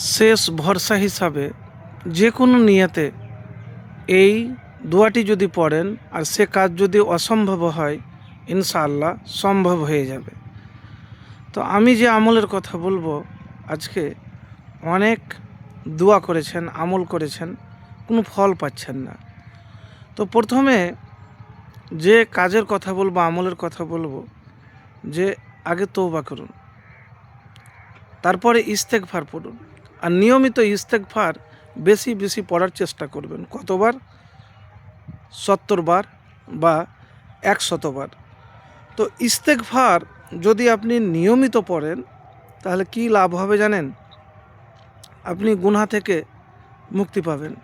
শেষ ভরসা হিসাবে যে কোনো নিয়াতে এই দোয়াটি যদি পড়েন আর সে কাজ যদি অসম্ভব হয়, ইনশাআল্লাহ সম্ভব হয়ে যাবে। তো আমি যে আমলের কথা বলব, আজকে অনেক দোয়া করেছেন, আমল করেছেন, কোনো ফল পাচ্ছেন না। তো প্রথমে যে কাজের কথা বলব, আমলের কথা বলব, যে আগে তৌবা করুন, তারপরে ইস্তেকফার পড়ুন। আর নিয়মিত ইস্তেকফার বেশি বেশি পড়ার চেষ্টা করবেন। কতবার? সত্তর বার বা একশতবার তো ইস্তেকফার যদি আপনি নিয়মিত পড়েন, তাহলে কি লাভ হবে জানেন? আপনি গুনহা থেকে মুক্তি পাবেন।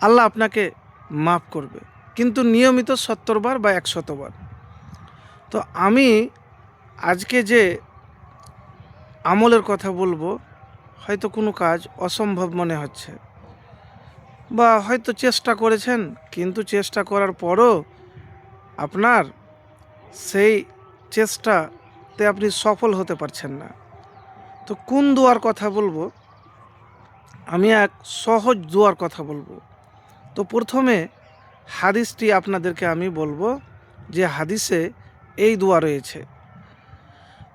আল্লাহ আপনাকে মাফ করবে। কিন্তু নিয়মিত সত্তর বার বা একশতবার তো আমি আজকে যে আমলের কথা বলব হয়তো কোনো কাজ অসম্ভব মনে হচ্ছে। বা হয়তো চেষ্টা করেছেন, কিন্তু চেষ্টা করার পরও আপনার সেই চেষ্টাতে আপনি সফল হতে পারছেন না। তো কোন দোয়ার কথা বলব? আমি এক সহজ দোয়ার কথা বলব। তো প্রথমে হাদিসটি আপনাদেরকে আমি বলব যে হাদিসে এই দোয়া রয়েছে।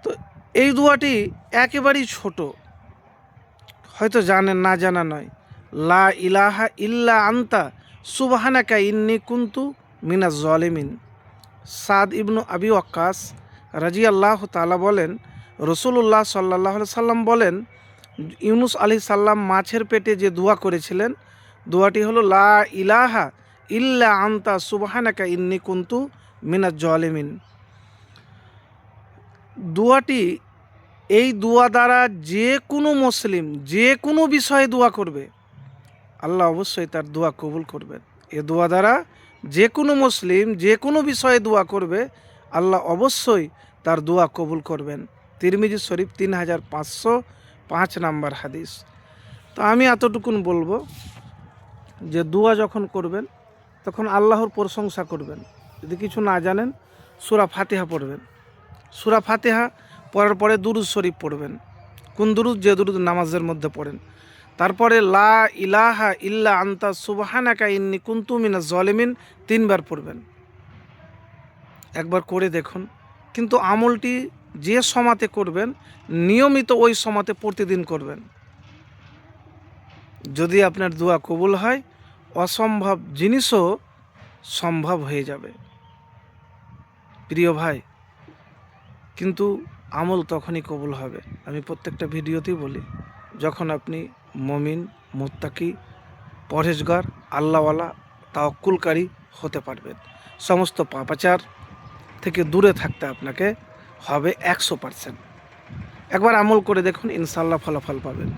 তো এই দোয়াটি একেবারেই ছোট। হয়তো জানেন, না জানা নয়। লা ইলাহা ইল্লা আন্তা, সুবাহানাকা ইন্নি কুন্তু মিনা জলেমিন। সাদ ইবনু আবি ওয়াক্কাস রাজি আল্লাহ তালা বলেন রসুল্লাহ সাল্লাহ সাল্লাম বলেন, ইউনুস আলি সাল্লাম মাছের পেটে যে দোয়া করেছিলেন, দোয়াটি হলো, লা ইলাহা ইল্লা আন্তা, সুবাহানাকা ইন্নি কুন্তু মিনা জলেমিন। দোয়াটি এই দোয়া দ্বারা যে কোনো মুসলিম যে কোনো বিষয়ে দোয়া করবে, আল্লাহ অবশ্যই তার দোয়া কবুল করবেন। এ দোয়া দ্বারা যে কোনো মুসলিম যে কোনো বিষয়ে দোয়া করবে, আল্লাহ অবশ্যই তার দোয়া কবুল করবেন। তিরমিজি শরীফ তিন হাজার পাঁচশো পাঁচ নাম্বার হাদিস। তো আমি এতটুকুন বলব যে দোয়া যখন করবেন, তখন আল্লাহর প্রশংসা করবেন। যদি কিছু না জানেন, সুরা ফাতিহা পড়বেন। সুরা ফাতিহা পড়ার পরে দুরুদ শরীফ পড়বেন। কোন দুরুদ? যে দুরুদ নামাজের মধ্যে পড়েন। তারপরে, লা ইলাহা ইল্লা আন্তা সুবাহানাকা ইন্নি কুন্তু মিনা জলেমিন তিনবার পড়বেন। একবার করে দেখুন। কিন্তু আমলটি যে সমাতে করবেন, নিয়মিত ওই সমাতে প্রতিদিন করবেন। যদি আপনার দোয়া কবুল হয়, অসম্ভব জিনিসও সম্ভব হয়ে যাবে। প্রিয় ভাই, কিন্তু আমল তখনই কবুল হবে। আমি প্রত্যেকটা ভিডিওতেই বলি, যখন আপনি মমিন, মোত্তাকি, পরহেজগার, আল্লাহওয়ালা তাওকুলকারী হতে পারবেন। সমস্ত পাপাচার থেকে দূরে থাকতে আপনাকে হবে একশো পারসেন্ট একবার আমল করে দেখুন ইনশাল্লাহ ফলাফল পাবেন।